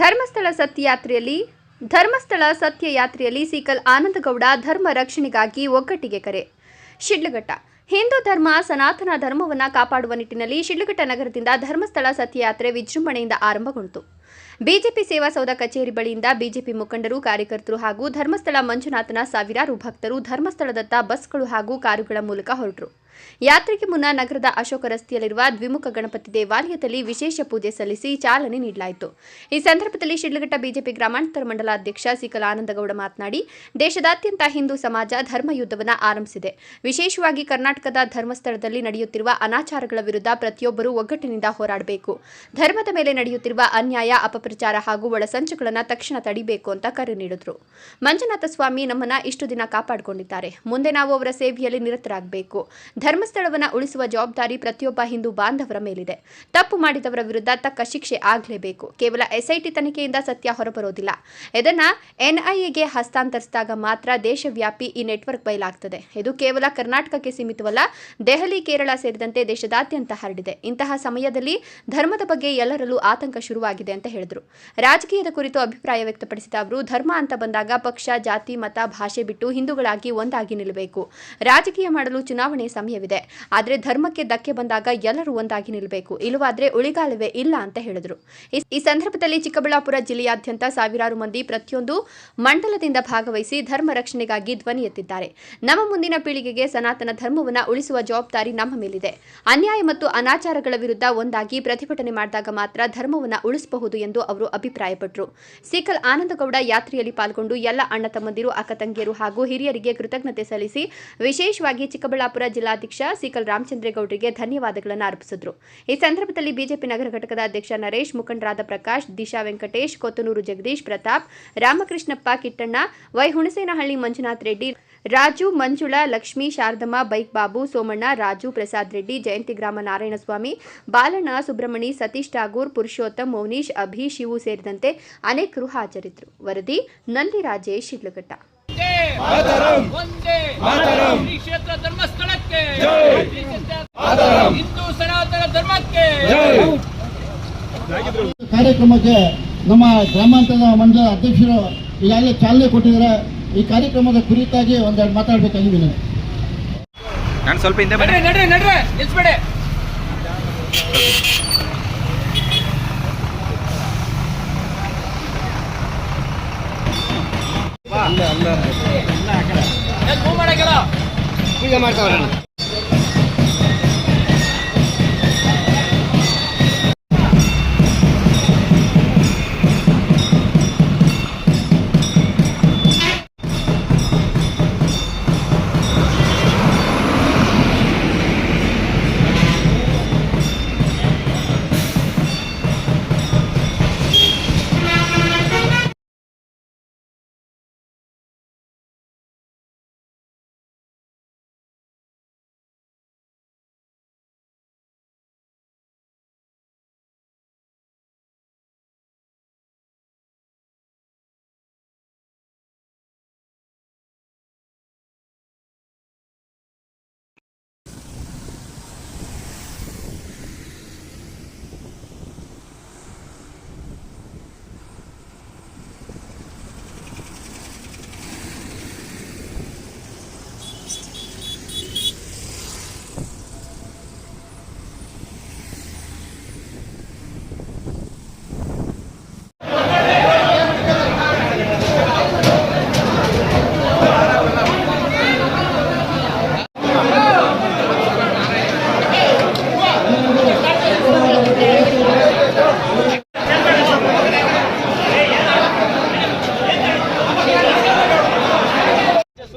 ಧರ್ಮಸ್ಥಳ ಸತ್ಯಯಾತ್ರೆಯಲ್ಲಿ ಧರ್ಮಸ್ಥಳ ಸತ್ಯಯಾತ್ರೆಯಲ್ಲಿ ಸೀಕಲ್ ಆನಂದಗೌಡ ಧರ್ಮ ರಕ್ಷಣೆಗಾಗಿ ಒಗ್ಗಟ್ಟಿಗೆ ಕರೆ. ಶಿಡ್ಲಘಟ್ಟ, ಹಿಂದೂ ಧರ್ಮ ಸನಾತನ ಧರ್ಮವನ್ನು ಕಾಪಾಡುವ ನಿಟ್ಟಿನಲ್ಲಿ ಶಿಡ್ಲಘಟ್ಟ ನಗರದಿಂದ ಧರ್ಮಸ್ಥಳ ಸತ್ಯಯಾತ್ರೆ ವಿಜೃಂಭಣೆಯಿಂದ ಆರಂಭಗೊಂಡಿತು. ಬಿಜೆಪಿ ಸೇವಾ ಸೌಧ ಕಚೇರಿ ಬಳಿಯಿಂದ ಬಿಜೆಪಿ ಮುಖಂಡರು, ಕಾರ್ಯಕರ್ತರು ಹಾಗೂ ಧರ್ಮಸ್ಥಳ ಮಂಜುನಾಥನ ಸಾವಿರಾರು ಭಕ್ತರು ಧರ್ಮಸ್ಥಳದತ್ತ ಬಸ್ಗಳು ಹಾಗೂ ಕಾರುಗಳ ಮೂಲಕ ಹೊರಟರು. ಯಾತ್ರೆಗೆ ಮುನ್ನ ನಗರದ ಅಶೋಕ ರಸ್ತೆಯಲ್ಲಿರುವ ದ್ವಿಮುಖ ಗಣಪತಿ ದೇವಾಲಯದಲ್ಲಿ ವಿಶೇಷ ಪೂಜೆ ಸಲ್ಲಿಸಿ ಚಾಲನೆ ನೀಡಲಾಯಿತು. ಈ ಸಂದರ್ಭದಲ್ಲಿ ಶಿಡ್ಲಘಟ್ಟ ಬಿಜೆಪಿ ಗ್ರಾಮಾಂತರ ಮಂಡಲ ಅಧ್ಯಕ್ಷ ಸಿಕಲಾನಂದಗೌಡ ಮಾತನಾಡಿ, ದೇಶದಾದ್ಯಂತ ಹಿಂದೂ ಸಮಾಜ ಧರ್ಮ ಯುದ್ಧವನ್ನು ಆರಂಭಿಸಿದೆ. ವಿಶೇಷವಾಗಿ ಕರ್ನಾಟಕದ ಧರ್ಮಸ್ಥಳದಲ್ಲಿ ನಡೆಯುತ್ತಿರುವ ಅನಾಚಾರಗಳ ವಿರುದ್ಧ ಪ್ರತಿಯೊಬ್ಬರೂ ಒಗ್ಗಟ್ಟಿನಿಂದ ಹೋರಾಡಬೇಕು. ಧರ್ಮದ ಮೇಲೆ ನಡೆಯುತ್ತಿರುವ ಅನ್ಯಾಯ ಅಪಪ್ರಚಾರ ಹಾಗೂ ಒಳಸಂಚುಗಳನ್ನು ತಕ್ಷಣ ತಡಿಬೇಕು ಅಂತ ಕರೆ ನೀಡಿದರು. ಮಂಜುನಾಥ ಸ್ವಾಮಿ ನಮ್ಮನ್ನ ಇಷ್ಟು ದಿನ ಕಾಪಾಡಿಕೊಂಡಿದ್ದಾರೆ. ಮುಂದೆ ನಾವು ಅವರ ಸೇವೆಯಲ್ಲಿ ನಿರತರಾಗಬೇಕು. ಧರ್ಮಸ್ಥಳವನ್ನು ಉಳಿಸುವ ಜವಾಬ್ದಾರಿ ಪ್ರತಿಯೊಬ್ಬ ಹಿಂದೂ ಬಾಂಧವರ ಮೇಲಿದೆ. ತಪ್ಪು ಮಾಡಿದವರ ವಿರುದ್ಧ ತಕ್ಕ ಶಿಕ್ಷೆ ಆಗಲೇಬೇಕು. ಕೇವಲ ಎಸ್ಐಟಿ ತನಿಖೆಯಿಂದ ಸತ್ಯ ಹೊರಬರೋದಿಲ್ಲ. ಇದನ್ನ ಎನ್ಐಎಗೆ ಹಸ್ತಾಂತರಿಸಿದಾಗ ಮಾತ್ರ ದೇಶವ್ಯಾಪಿ ಈ ನೆಟ್ವರ್ಕ್ ಬಯಲಾಗ್ತದೆ. ಇದು ಕೇವಲ ಕರ್ನಾಟಕಕ್ಕೆ ಸೀಮಿತವಲ್ಲ, ದೆಹಲಿ, ಕೇರಳ ಸೇರಿದಂತೆ ದೇಶದಾದ್ಯಂತ ಹರಡಿದೆ. ಇಂತಹ ಸಮಯದಲ್ಲಿ ಧರ್ಮದ ಬಗ್ಗೆ ಎಲ್ಲರಲ್ಲೂ ಆತಂಕ ಶುರುವಾಗಿದೆ ಅಂತ ಹೇಳಿದರು. ರಾಜಕೀಯದ ಕುರಿತು ಅಭಿಪ್ರಾಯ ವ್ಯಕ್ತಪಡಿಸಿದ ಅವರು, ಧರ್ಮ ಅಂತ ಬಂದಾಗ ಪಕ್ಷ, ಜಾತಿ, ಮತ, ಭಾಷೆ ಬಿಟ್ಟು ಹಿಂದೂಗಳಾಗಿ ಒಂದಾಗಿ ನಿಲ್ಲಬೇಕು. ರಾಜಕೀಯ ಮಾಡಲು ಚುನಾವಣೆ ಸಮಯವಿದೆ. ಆದರೆ ಧರ್ಮಕ್ಕೆ ಧಕ್ಕೆ ಬಂದಾಗ ಎಲ್ಲರೂ ಒಂದಾಗಿ ನಿಲ್ಲಬೇಕು ಇಲ್ಲವಾದ್ರೆ ಉಳಿಗಾಲವೇ ಇಲ್ಲ ಅಂತ ಹೇಳಿದರು. ಈ- ಸಂದರ್ಭದಲ್ಲಿ ಚಿಕ್ಕಬಳ್ಳಾಪುರ ಜಿಲ್ಲೆಯಾದ್ಯಂತ ಸಾವಿರಾರು ಮಂದಿ ಪ್ರತಿಯೊಂದು ಮಂಡಲದಿಂದ ಭಾಗವಹಿಸಿ ಧರ್ಮ ರಕ್ಷಣೆಗಾಗಿ ಧ್ವನಿ ಎತ್ತಿದ್ದಾರೆ. ನಮ್ಮ ಮುಂದಿನ ಪೀಳಿಗೆಗೆ ಸನಾತನ ಧರ್ಮವನ್ನು ಉಳಿಸುವ ಜವಾಬ್ದಾರಿ ನಮ್ಮ ಮೇಲಿದೆ. ಅನ್ಯಾಯ ಮತ್ತು ಅನಾಚಾರಗಳ ವಿರುದ್ಧ ಒಂದಾಗಿ ಪ್ರತಿಭಟನೆ ಮಾಡಿದಾಗ ಮಾತ್ರ ಧರ್ಮವನ್ನು ಉಳಿಸಬಹುದು ಎಂದು ಅವರು ಅಭಿಪ್ರಾಯಪಟ್ಟರು ಸೀಕಲ್ ಆನಂದಗೌಡ ಯಾತ್ರೆಯಲ್ಲಿ ಪಾಲ್ಗೊಂಡು ಎಲ್ಲ ಅಣ್ಣ ತಮ್ಮಂದಿರು, ಅಕ್ಕ ತಂಗಿಯರು ಹಾಗೂ ಹಿರಿಯರಿಗೆ ಕೃತಜ್ಞತೆ ಸಲ್ಲಿಸಿ ವಿಶೇಷವಾಗಿ ಚಿಕ್ಕಬಳ್ಳಾಪುರ ಜಿಲ್ಲಾಧ್ಯಕ್ಷ ಸೀಕಲ್ ರಾಮಚಂದ್ರೇಗೌಡರಿಗೆ ಧನ್ಯವಾದಗಳನ್ನು ಅರ್ಪಿಸಿದರು. ಈ ಸಂದರ್ಭದಲ್ಲಿ ಬಿಜೆಪಿ ನಗರ ಘಟಕದ ಅಧ್ಯಕ್ಷ ನರೇಶ್, ಮುಖಂಡರಾದ ಪ್ರಕಾಶ್, ದಿಶಾ ವೆಂಕಟೇಶ್, ಕೊತ್ತನೂರು ಜಗದೀಶ್, ಪ್ರತಾಪ್, ರಾಮಕೃಷ್ಣಪ್ಪ ಕಿಟ್ಟಣ್ಣ, ವೈ ಹುಣಸೇನಹಳ್ಳಿ ಮಂಜುನಾಥ್ ರೆಡ್ಡಿ, ರಾಜು, ಮಂಜುಳಾ, ಲಕ್ಷ್ಮೀ, ಶಾರದಮ್ಮ, ಬೈಕ್ ಬಾಬು, ಸೋಮಣ್ಣ, ರಾಜು, ಪ್ರಸಾದ್ ರೆಡ್ಡಿ, ಜಯಂತಿ ಗ್ರಾಮ ನಾರಾಯಣಸ್ವಾಮಿ, ಬಾಲಣ್ಣ, ಸುಬ್ರಹ್ಮಣಿ, ಸತೀಶ್ ಠಾಗೂರ್, ಪುರುಷೋತ್ತಮ್, ಮೌನೀಶ್ ಅಭಿ ಶಿವು ಸೇರಿದಂತೆ ಅನೇಕರು ಹಾಜರಿದ್ದರು. ವರದಿ ಶಿಡ್ಲಘಟ್ಟ ಒಂದೇ ಮಾತರಂ. ಶ್ರೀ ಕ್ಷೇತ್ರ ಧರ್ಮಸ್ಥಳಕ್ಕೆ. ಜೈ. ಮಾತರಂ. ಹಿಂದೂ ಸನಾತನ ಧರ್ಮಕ್ಕೆ. ಜೈ. ಕಾರ್ಯಕ್ರಮಕ್ಕೆ ನಮ್ಮ ಗ್ರಾಮಾಂತರದ ಮಂಡಲ ಅಧ್ಯಕ್ಷರು ಈಗಾಗಲೇ ಚಾಲನೆ ಕೊಟ್ಟಿದ್ದಾರೆ. ಈ ಕಾರ್ಯಕ್ರಮದ ಕುರಿತಾಗಿ ಒಂದೆರಡು ಮಾತಾಡಬೇಕಾಗಿದೆ. ನಾನು ಸ್ವಲ್ಪ ಹಿಂದೆ ನಡ್ರಿ ನಡ್ರಿ. ನಿಲ್ಸ್ಬೇಡಿ. ಎಲ್ಲ ಹಾಕ ಎಲ್ಲ ಹಾಕ ಎಲ್ಲ ಹಾಕ ಪೂಜೆ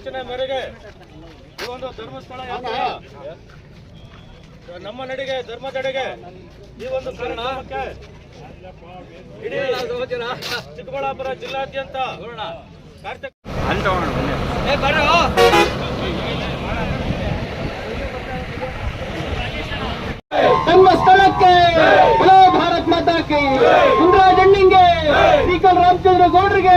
ಸೂಚನೆ ಮೇರೆಗೆ ಈ ಒಂದು ಧರ್ಮಸ್ಥಳ ಯಾತ್ರೆ ನಮ್ಮ ನಡೆಗೆ ಧರ್ಮದೆಡೆಗೆ ಈ ಒಂದು ಕಾರಣ ಇಡೀ ಚಿಕ್ಕಬಳ್ಳಾಪುರ ಜಿಲ್ಲಾದ್ಯಂತ ಕಾರ್ಯಕ್ರಮ. ಧರ್ಮಸ್ಥಳಕ್ಕೆ ಭಾರತ್ ಮಾತಾಕ್ಕೆ ಇಂದಿರಾ ಜಂಡಿಂಗೆ ಶ್ರೀಕಲ್ ರಾಮಚಂದ್ರ ಗೌಡ್ರಿಗೆ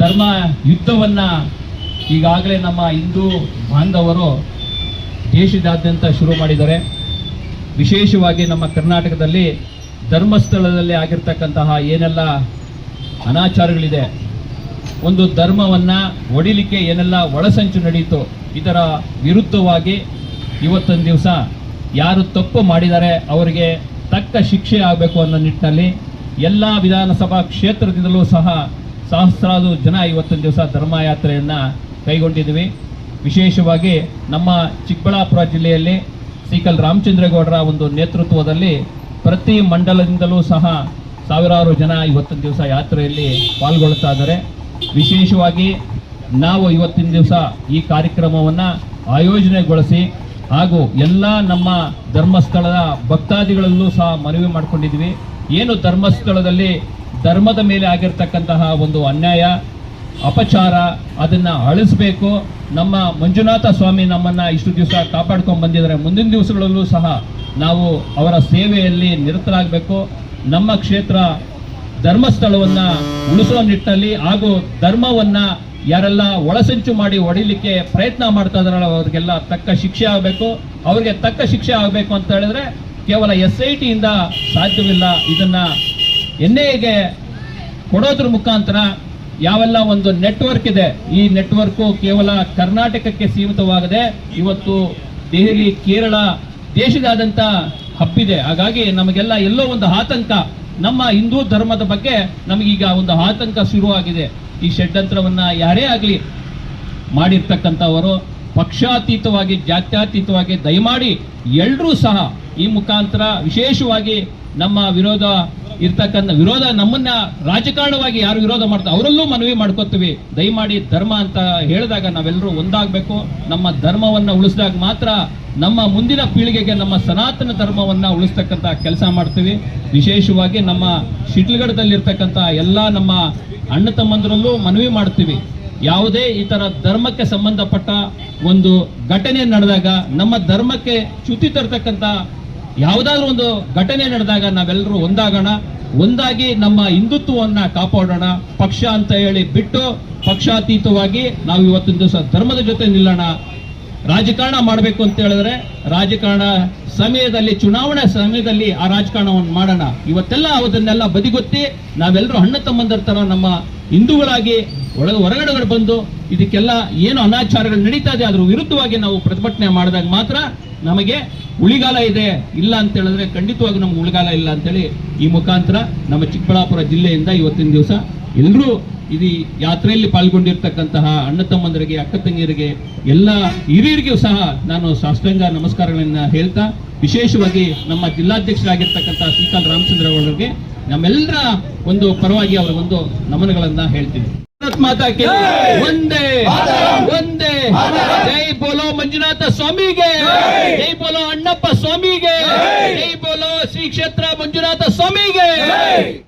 ಧರ್ಮ ಯುದ್ಧವನ್ನು ಈಗಾಗಲೇ ನಮ್ಮ ಹಿಂದೂ ಬಾಂಧವರು ದೇಶದಾದ್ಯಂತ ಶುರು ಮಾಡಿದ್ದಾರೆ. ವಿಶೇಷವಾಗಿ ನಮ್ಮ ಕರ್ನಾಟಕದಲ್ಲಿ ಧರ್ಮಸ್ಥಳದಲ್ಲಿ ಆಗಿರ್ತಕ್ಕಂತಹ ಏನೆಲ್ಲ ಅನಾಚಾರಗಳಿದೆ, ಒಂದು ಧರ್ಮವನ್ನು ಒಡಿಲಿಕ್ಕೆ ಏನೆಲ್ಲ ಒಳಸಂಚು ನಡೆಯಿತು ಇದರ ವಿರುದ್ಧವಾಗಿ ಇವತ್ತೊಂದು ದಿವಸ ಯಾರು ತಪ್ಪು ಮಾಡಿದ್ದಾರೆ ಅವರಿಗೆ ತಕ್ಕ ಶಿಕ್ಷೆ ಆಗಬೇಕು ಅನ್ನೋ ನಿಟ್ಟಿನಲ್ಲಿ ಎಲ್ಲ ವಿಧಾನಸಭಾ ಕ್ಷೇತ್ರದಿಂದಲೂ ಸಹ ಸಹಸ್ರಾರು ಜನ ಇವತ್ತೊಂದು ದಿವಸ ಧರ್ಮಯಾತ್ರೆಯನ್ನು ಕೈಗೊಂಡಿದ್ದೀವಿ ವಿಶೇಷವಾಗಿ ನಮ್ಮ ಚಿಕ್ಕಬಳ್ಳಾಪುರ ಜಿಲ್ಲೆಯಲ್ಲಿ ಸಿಕಲ್ ರಾಮಚಂದ್ರೇಗೌಡರ ಒಂದು ನೇತೃತ್ವದಲ್ಲಿ ಪ್ರತಿ ಮಂಡಲದಿಂದಲೂ ಸಹ ಸಾವಿರಾರು ಜನ ಇವತ್ತಿನ ದಿವಸ ಯಾತ್ರೆಯಲ್ಲಿ ಪಾಲ್ಗೊಳ್ತಾ ಇದ್ದಾರೆ. ವಿಶೇಷವಾಗಿ ನಾವು ಇವತ್ತಿನ ದಿವಸ ಈ ಕಾರ್ಯಕ್ರಮವನ್ನು ಆಯೋಜನೆಗೊಳಿಸಿ ಹಾಗೂ ಎಲ್ಲ ನಮ್ಮ ಧರ್ಮಸ್ಥಳದ ಭಕ್ತಾದಿಗಳಲ್ಲೂ ಸಹ ಮನವಿ ಮಾಡ್ಕೊಂಡಿದ್ವಿ. ಏನು ಧರ್ಮಸ್ಥಳದಲ್ಲಿ ಧರ್ಮದ ಮೇಲೆ ಆಗಿರ್ತಕ್ಕಂತಹ ಒಂದು ಅನ್ಯಾಯ, ಅಪಚಾರ, ಅದನ್ನ ಅಳಿಸ್ಬೇಕು. ನಮ್ಮ ಮಂಜುನಾಥ ಸ್ವಾಮಿ ನಮ್ಮನ್ನ ಇಷ್ಟು ದಿವಸ ಕಾಪಾಡ್ಕೊಂಡು ಬಂದಿದ್ದಾರೆ. ಮುಂದಿನ ದಿವಸಗಳಲ್ಲೂ ಸಹ ನಾವು ಅವರ ಸೇವೆಯಲ್ಲಿ ನಿರತರಾಗಬೇಕು. ನಮ್ಮ ಕ್ಷೇತ್ರ ಧರ್ಮಸ್ಥಳವನ್ನ ಉಳಿಸುವ ನಿಟ್ಟಿನಲ್ಲಿ ಹಾಗೂ ಧರ್ಮವನ್ನ ಯಾರೆಲ್ಲ ಒಳಸಂಚು ಮಾಡಿ ಹೊಡಿಲಿಕ್ಕೆ ಪ್ರಯತ್ನ ಮಾಡ್ತಾ ಇದಾರಲ್ಲ ಅವ್ರಿಗೆಲ್ಲ ತಕ್ಕ ಶಿಕ್ಷೆ ಆಗಬೇಕು. ಅವ್ರಿಗೆ ತಕ್ಕ ಶಿಕ್ಷೆ ಆಗಬೇಕು ಅಂತ ಹೇಳಿದ್ರೆ ಕೇವಲ ಎಸ್ ಐ ಟಿಯಿಂದ ಸಾಧ್ಯವಿಲ್ಲ. ಇದನ್ನ ಎನ್ ಐಗೆ ಕೊಡೋದ್ರ ಮುಖಾಂತರ ಯಾವೆಲ್ಲ ಒಂದು ನೆಟ್ವರ್ಕ್ ಇದೆ. ಈ ನೆಟ್ವರ್ಕ್ ಕೇವಲ ಕರ್ನಾಟಕಕ್ಕೆ ಸೀಮಿತವಾಗದೆ ಇವತ್ತು ದೆಹಲಿ, ಕೇರಳ ದೇಶದಾದ್ಯಂತ ಹಬ್ಬಿದೆ. ಹಾಗಾಗಿ ನಮಗೆಲ್ಲ ಎಲ್ಲೋ ಒಂದು ಆತಂಕ. ನಮ್ಮ ಹಿಂದೂ ಧರ್ಮದ ಬಗ್ಗೆ ನಮಗೀಗ ಒಂದು ಆತಂಕ ಶುರುವಾಗಿದೆ. ಈ ಷಡ್ಯಂತ್ರವನ್ನು ಯಾರೇ ಆಗಲಿ ಮಾಡಿರ್ತಕ್ಕಂಥವರು ಪಕ್ಷಾತೀತವಾಗಿ, ಜಾತ್ಯತೀತವಾಗಿ ದಯಮಾಡಿ ಎಲ್ಲರೂ ಸಹ ಈ ಮುಖಾಂತರ ವಿಶೇಷವಾಗಿ ನಮ್ಮ ವಿರೋಧ ಇರ್ತಕ್ಕಂಥ ವಿರೋಧ ನಮ್ಮನ್ನ ರಾಜಕಾರಣವಾಗಿ ಯಾರು ವಿರೋಧ ಮಾಡ್ತಾರೆ ಅವರಲ್ಲೂ ಮನವಿ ಮಾಡ್ಕೋತೀವಿ. ದಯಮಾಡಿ ಧರ್ಮ ಅಂತ ಹೇಳಿದಾಗ ನಾವೆಲ್ಲರೂ ಒಂದಾಗಬೇಕು. ನಮ್ಮ ಧರ್ಮವನ್ನ ಉಳಿಸಿದಾಗ ಮಾತ್ರ ನಮ್ಮ ಮುಂದಿನ ಪೀಳಿಗೆಗೆ ನಮ್ಮ ಸನಾತನ ಧರ್ಮವನ್ನ ಉಳಿಸ್ತಕ್ಕಂಥ ಕೆಲಸ ಮಾಡ್ತೀವಿ. ವಿಶೇಷವಾಗಿ ನಮ್ಮ ಶಿಡ್ಲಗಡದಲ್ಲಿರ್ತಕ್ಕಂಥ ಎಲ್ಲ ನಮ್ಮ ಅಣ್ಣ ತಮ್ಮಂದರಲ್ಲೂ ಮನವಿ ಮಾಡ್ತೀವಿ. ಯಾವುದೇ ಈ ಥರ ಧರ್ಮಕ್ಕೆ ಸಂಬಂಧಪಟ್ಟ ಒಂದು ಘಟನೆ ನಡೆದಾಗ ನಮ್ಮ ಧರ್ಮಕ್ಕೆ ಚ್ಯುತಿ ತರ್ತಕ್ಕಂಥ ಯಾವುದಾದ್ರೂ ಒಂದು ಘಟನೆ ನಡೆದಾಗ ನಾವೆಲ್ಲರೂ ಒಂದಾಗೋಣ, ಒಂದಾಗಿ ನಮ್ಮ ಹಿಂದುತ್ವವನ್ನ ಕಾಪಾಡೋಣ, ಪಕ್ಷ ಅಂತ ಹೇಳಿ ಬಿಟ್ಟು ಪಕ್ಷಾತೀತವಾಗಿ ನಾವು ಇವತ್ತಿನ ದಿವಸ ಧರ್ಮದ ಜೊತೆ ನಿಲ್ಲೋಣ. ರಾಜಕಾರಣ ಮಾಡಬೇಕು ಅಂತ ಹೇಳಿದ್ರೆ ರಾಜಕಾರಣ ಸಮಯದಲ್ಲಿ, ಚುನಾವಣೆ ಸಮಯದಲ್ಲಿ ಆ ರಾಜಕಾರಣವನ್ನು ಮಾಡೋಣ. ಇವತ್ತೆಲ್ಲ ಅದನ್ನೆಲ್ಲ ಬದಿಗೊತ್ತಿ ನಾವೆಲ್ಲರೂ ಅಣ್ಣ ತಮ್ಮಂದರ ತರ ನಮ್ಮ ಹಿಂದೂಗಳಾಗಿ ಒಳಗೆ ಹೊರಗಡೆ ಬಂದು ಇದಕ್ಕೆಲ್ಲ ಏನು ಅನಾಚಾರಗಳು ನಡೀತಾ ಇದೆ ಅದ್ರ ವಿರುದ್ಧವಾಗಿ ನಾವು ಪ್ರತಿಭಟನೆ ಮಾಡಿದಾಗ ಮಾತ್ರ ನಮಗೆ ಉಳಿಗಾಲ ಇದೆ. ಇಲ್ಲ ಅಂತ ಹೇಳಿದ್ರೆ ಖಂಡಿತವಾಗಿ ನಮ್ಗೆ ಉಳಿಗಾಲ ಇಲ್ಲ ಅಂತೇಳಿ ಈ ಮುಖಾಂತರ ನಮ್ಮ ಚಿಕ್ಕಬಳ್ಳಾಪುರ ಜಿಲ್ಲೆಯಿಂದ ಇವತ್ತಿನ ದಿವಸ ಎಲ್ಲರೂ ಇದು ಯಾತ್ರೆಯಲ್ಲಿ ಪಾಲ್ಗೊಂಡಿರ್ತಕ್ಕಂತಹ ಅಣ್ಣ ತಮ್ಮಂದರಿಗೆ, ಅಕ್ಕ ತಂಗಿಯರಿಗೆ, ಎಲ್ಲ ಹಿರಿಯರಿಗೂ ಸಹ ನಾನು ಸಾಷ್ಟಾಂಗ ನಮಸ್ಕಾರಗಳನ್ನು ಹೇಳ್ತಾ, ವಿಶೇಷವಾಗಿ ನಮ್ಮ ಜಿಲ್ಲಾಧ್ಯಕ್ಷರಾಗಿರ್ತಕ್ಕಂಥ ಶ್ರೀಕಾಂತ್ ರಾಮಚಂದ್ರ ಅವರಿಗೆ ನಮ್ಮೆಲ್ಲರ ಒಂದು ಪರವಾಗಿ ಅವರ ಒಂದು ನಮನಗಳನ್ನು ಹೇಳ್ತೀನಿ. ಭಾರತ್ ಮಾತಾ ಕಿ ಒಂದೇ ಒಂದೇ ಜೈ ಬೋಲೋ ಮಂಜುನಾಥ ಸ್ವಾಮಿಗೆ ಜೈ ಬೋಲೋ ಅಣ್ಣಪ್ಪ ಸ್ವಾಮಿಗೆ ಜೈ ಬೋಲೋ ಶ್ರೀ ಕ್ಷೇತ್ರ ಮಂಜುನಾಥ ಸ್ವಾಮಿಗೆ